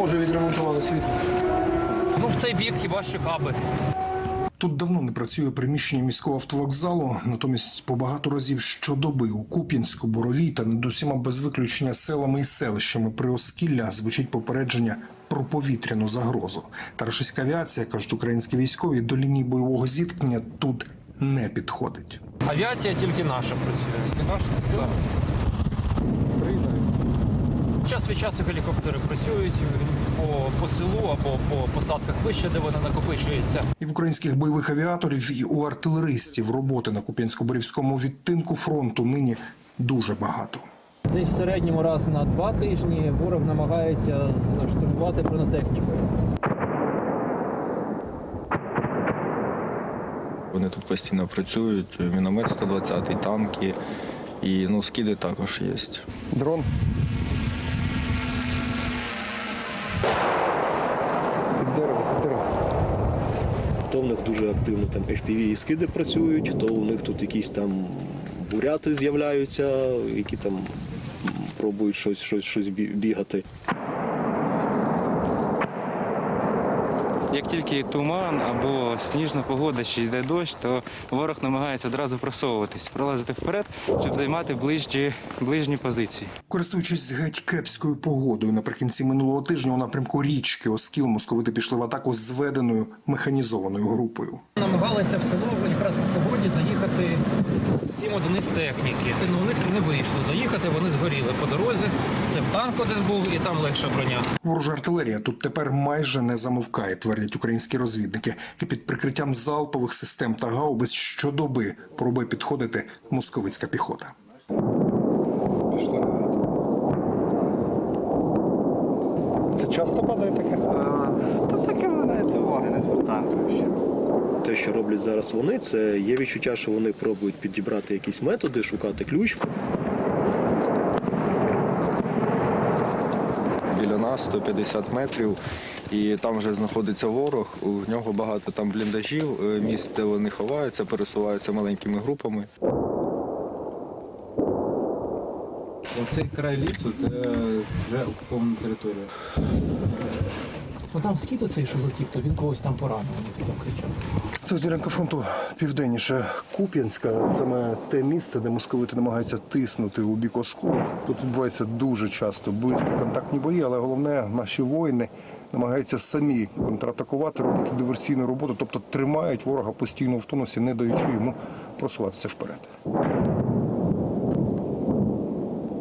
може відремонтували світло? Ну, в цей бік хіба що каби. Тут давно не працює приміщення міського автовокзалу, натомість по багато разів щодоби у Куп'янську, Боровій та над усіма без виключення селами і селищами при Оскілля звучить попередження про повітряну загрозу. Та рашистська авіація, кажуть українські військові, до лінії бойового зіткнення тут не підходить. Авіація тільки наша працює. Тільки наші серйозно? Час від часу гелікоптери працюють по, по селу або по посадках вище, де вони накопичуються. І в українських бойових авіаторів, і у артилеристів роботи на Куп'янсько-Борівському відтинку фронту нині дуже багато. Десь в середньому раз на два тижні ворог намагається штурмувати бронетехнікою. Вони тут постійно працюють, міномет 120, танки і ну, скиди також є. Дрон. То в них дуже активно там FPV і скиди працюють, то у них тут якісь там буряти з'являються, які там пробують щось, щось, щось бі- бігати. Як тільки туман або сніжна погода, чи йде дощ, то ворог намагається одразу просовуватись, пролазити вперед, щоб займати ближні, ближні позиції. Користуючись геть кепською погодою, наприкінці минулого тижня у напрямку річки Оскіл московити пішли в атаку з зведеною механізованою групою. Намагалися в село якраз по погоді заїхати сім одиниць техніки. Ну, у них не вийшло заїхати, вони згоріли по дорозі. Це танк один був і там легша броня. Ворожа артилерія тут тепер майже не замовкає, твердять українські розвідники. І під прикриттям залпових систем та гаубиць щодоби пробує підходити московицька піхота. Це часто падає таке? Та таке ми навіть уваги не звертаємо. тому що Те, що роблять зараз вони, це є відчуття, що вони пробують підібрати якісь методи, шукати ключ. Біля нас 150 метрів, і там вже знаходиться ворог. У нього багато там бліндажів, е, місць, де вони ховаються, пересуваються маленькими групами. Оцей край лісу це вже окупована територія. Ну там скіт оцей, що летів, то він когось там поранив, вони там кричав. Це ділянка фронту південніше Куп'янська, саме те місце, де московити намагаються тиснути у бік Осколу. Тут відбуваються дуже часто близькі контактні бої, але головне, наші воїни намагаються самі контратакувати, роблять диверсійну роботу, тобто тримають ворога постійно в тонусі, не даючи йому просуватися вперед.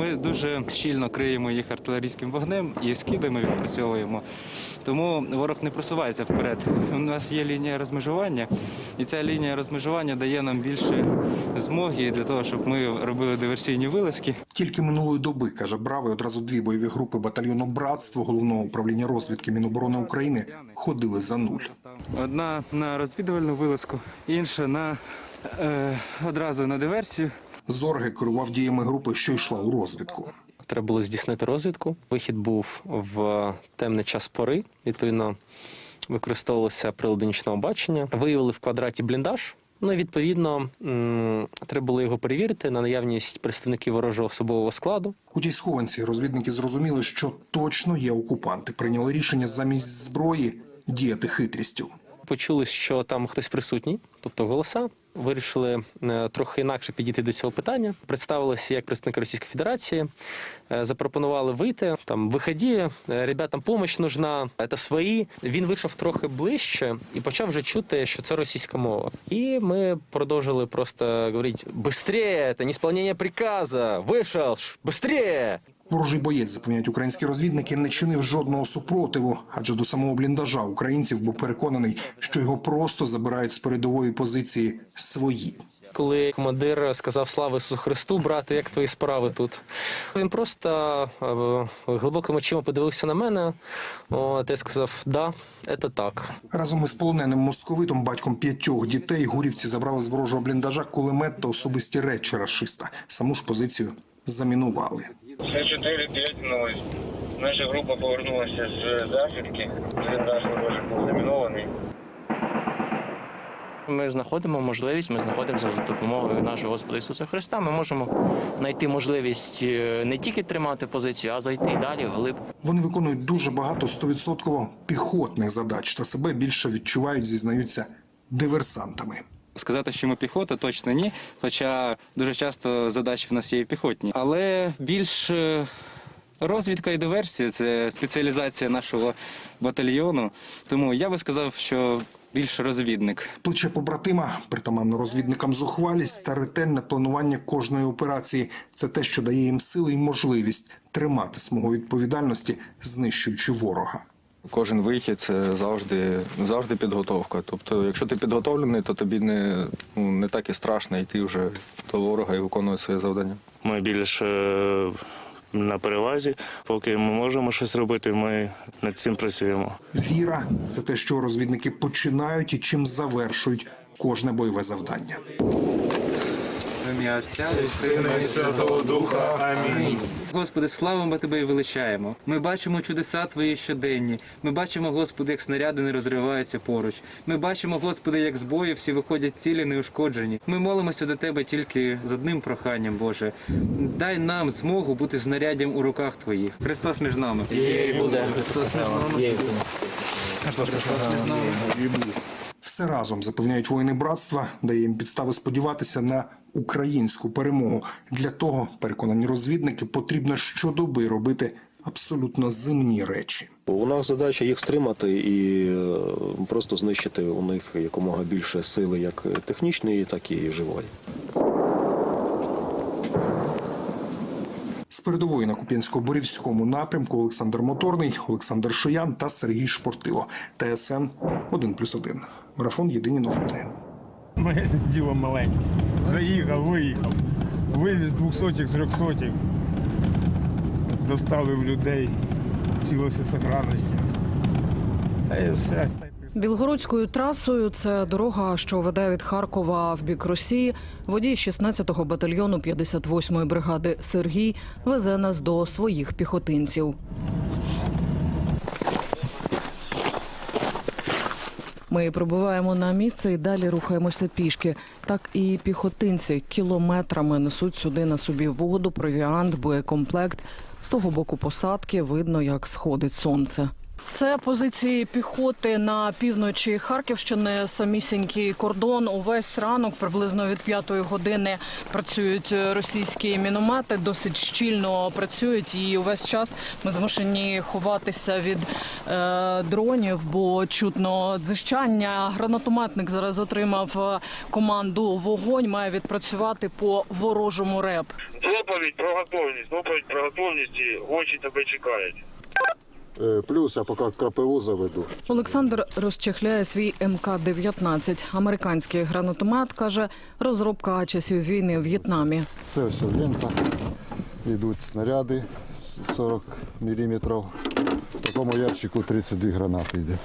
Ми дуже щільно криємо їх артилерійським вогнем і скидами відпрацьовуємо. Тому ворог не просувається вперед. У нас є лінія розмежування, і ця лінія розмежування дає нам більше змоги для того, щоб ми робили диверсійні вилазки. Тільки минулої доби, каже Бравий, одразу дві бойові групи батальйону Братство головного управління розвідки Міноборони України ходили за нуль. Одна на розвідувальну вилазку, інша на е, одразу на диверсію. Зорги керував діями групи, що йшла у розвідку. Треба було здійснити розвідку. Вихід був в темний час пори. Відповідно, використовувалося прилади нічного бачення. Виявили в квадраті бліндаж. Ну відповідно треба було його перевірити на наявність представників ворожого особового складу. У тій схованці розвідники зрозуміли, що точно є окупанти. Прийняли рішення замість зброї діяти хитрістю. Почули, що там хтось присутній, тобто голоса. Вирішили е, трохи інакше підійти до цього питання. Представилися як представники Російської Федерації, е, запропонували вийти. Там виході, е, ребятам допомога нужна, це свої. Він вийшов трохи ближче і почав вже чути, що це російська мова. І ми продовжили просто говорити: «Быстрее, це не сповнення приказу! Вийшов! Быстрее!» Ворожий боєць, запевняють українські розвідники, не чинив жодного супротиву, адже до самого бліндажа українців був переконаний, що його просто забирають з передової позиції свої. Коли командир сказав Слава Ісусу Христу, брате, як твої справи тут? Він просто е, глибокими очима подивився на мене. От, я сказав, да, це так. Разом із полоненим московитом, батьком п'ятьох дітей, гурівці забрали з ворожого бліндажа кулемет та особисті речі рашиста. Саму ж позицію замінували. Це 4-5-0. Наша група повернулася з засідки. Бліндаж ворожий був замінований. Ми знаходимо можливість, ми знаходимося за допомогою нашого Господа Ісуса Христа. Ми можемо знайти можливість е, не тільки тримати позицію, а зайти далі вглиб. Вони виконують дуже багато стовідсотково піхотних задач та себе більше відчувають, зізнаються диверсантами. Сказати, що ми піхота, точно ні. Хоча дуже часто задачі в нас є і піхотні. Але більш е, розвідка і диверсія це спеціалізація нашого батальйону. Тому я би сказав, що більш розвідник. Плече побратима, притаманно розвідникам зухвалість та ретельне планування кожної операції це те, що дає їм сили і можливість тримати смугу відповідальності, знищуючи ворога. Кожен вихід це завжди, завжди підготовка. Тобто, якщо ти підготовлений, то тобі не, ну, не так і страшно йти вже до ворога і виконувати своє завдання. Ми більш е, на перевазі. Поки ми можемо щось робити, ми над цим працюємо. Віра це те, що розвідники починають і чим завершують кожне бойове завдання. Ім'я Отця і Сина і Святого Духа. Амінь. Господи, славимо Тебе і величаємо. Ми бачимо чудеса Твої щоденні. Ми бачимо, Господи, як снаряди не розриваються поруч. Ми бачимо, Господи, як з бою всі виходять цілі неушкоджені. Ми молимося до Тебе тільки з одним проханням, Боже. Дай нам змогу бути знаряддям у руках Твоїх. Христос між нами. І буде Христос між нами. Все разом запевняють воїни братства, дає їм підстави сподіватися на українську перемогу. Для того, переконані розвідники, потрібно щодоби робити абсолютно земні речі. У нас задача їх стримати і е, просто знищити у них якомога більше сили, як технічної, так і живої. З передової на Куп'янсько-Борівському напрямку Олександр Моторний, Олександр Шиян та Сергій Шпортило. ТСН 1+,1. Марафон Єдині новини. Моє діло маленьке. Заїхав, виїхав. Вивіз двохсотих, трьохсотих. Достали в людей цілості сохранності. Та і все. Білгородською трасою це дорога, що веде від Харкова в бік Росії. Водій 16-го батальйону 58-ї бригади Сергій везе нас до своїх піхотинців. Ми прибуваємо на місце і далі рухаємося пішки. Так і піхотинці кілометрами несуть сюди на собі воду, провіант, боєкомплект. З того боку посадки видно, як сходить сонце. Це позиції піхоти на півночі Харківщини. Самісінький кордон. Увесь ранок, приблизно від п'ятої години, працюють російські міномети. Досить щільно працюють, і увесь час ми змушені ховатися від е, дронів, бо чутно дзищання. Гранатометник зараз отримав е, команду вогонь. Має відпрацювати по ворожому реп. Доповідь про готовність, доповідь про готовність очі тебе чекають. Плюс я поки крапиву заведу. Олександр розчехляє свій МК-19. Американський гранатомет каже, розробка часів війни в В'єтнамі. Це все лента. Йдуть снаряди 40 мм. В такому ящику 32 гранати йде.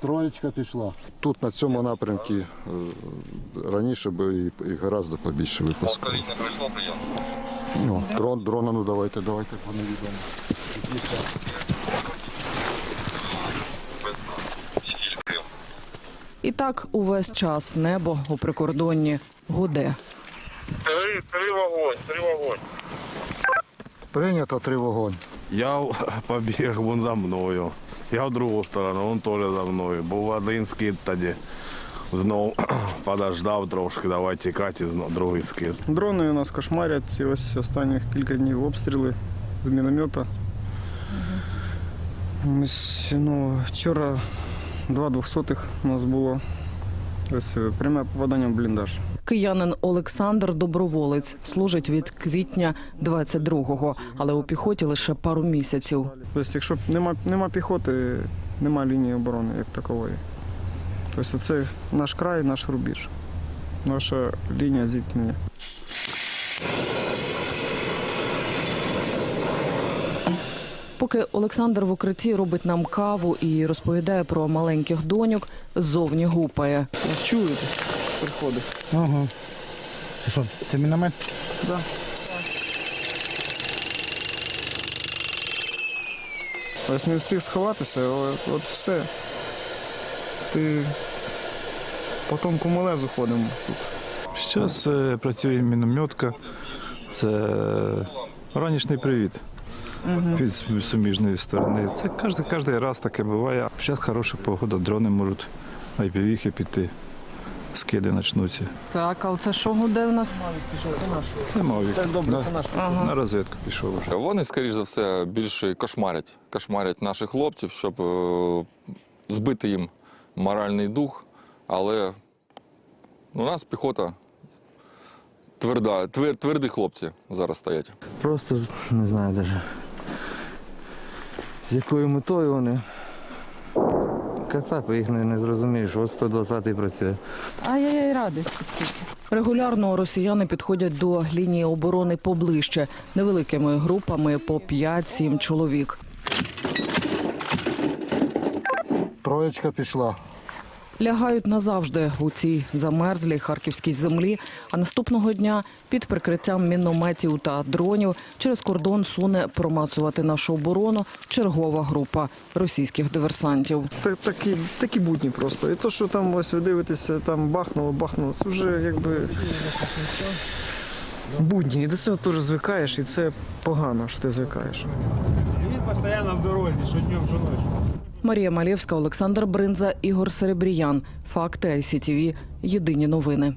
Троєчка пішла. Тут на цьому напрямку е, раніше би і, гораздо побільше пройшло прийом. Ну, дрон, дрона, ну давайте, давайте по невідомо. І так увесь час небо у прикордонні гуде. Три, три вогонь, три вогонь. Прийнято три вогонь. Я побіг вон за мною. Я в другу сторону, він теж за мною. Був один скид тоді. Знов подождав трошки, давай тікати, другий скид. Дрони у нас кошмарять. І ось останніх кілька днів обстріли з міномета. Ось, ну, вчора два двохсотих у нас було. Ось е, пряме попадання в бліндаж. Киянин Олександр доброволець служить від квітня 22-го, але у піхоті лише пару місяців. Тобто, якщо нема, нема піхоти, нема лінії оборони як такової. Тобто це наш край, наш рубіж, наша лінія зіткнення. Поки Олександр в укритті робить нам каву і розповідає про маленьких доньок, зовні гупає. Чуєте? Приходить. Ага. Що, це міномет? Да. Ось не встиг сховатися, от все. І потім кумалезу ходимо тут. Зараз е, працює мінометка. Це е, ранішній привіт від суміжної сторони. Це кожен, кожен раз таке буває. Зараз хороша погода, дрони можуть IPV піти, скиди почнуться. Так, а оце що гуде в нас? Це Мавік. Це добре, це наш. Ага. на розвідку пішов вже. Вони, скоріш за все, більше кошмарять, кошмарять наших хлопців, щоб е, збити їм моральний дух. Але у нас піхота тверда, твер, тверді хлопці зараз стоять. Просто не знаю навіть. З якою метою вони. Кацапи їх не, не зрозумієш, ось 120-й працює. Ай-яй-яй, радості скільки. Регулярно росіяни підходять до лінії оборони поближче, невеликими групами по 5-7 чоловік. Троєчка пішла. Лягають назавжди у цій замерзлій харківській землі. А наступного дня під прикриттям мінометів та дронів через кордон суне промацувати нашу оборону чергова група російських диверсантів. Так, такі, такі будні просто. І то, що там ось ви дивитеся, там бахнуло, бахнуло, це вже якби будні. І до цього теж звикаєш, і це погано, що ти звикаєш. Він постійно в дорозі, що днем, що ночі. Марія Малєвська, Олександр Бринза, Ігор Серебріян. Факти ICTV. Єдині новини.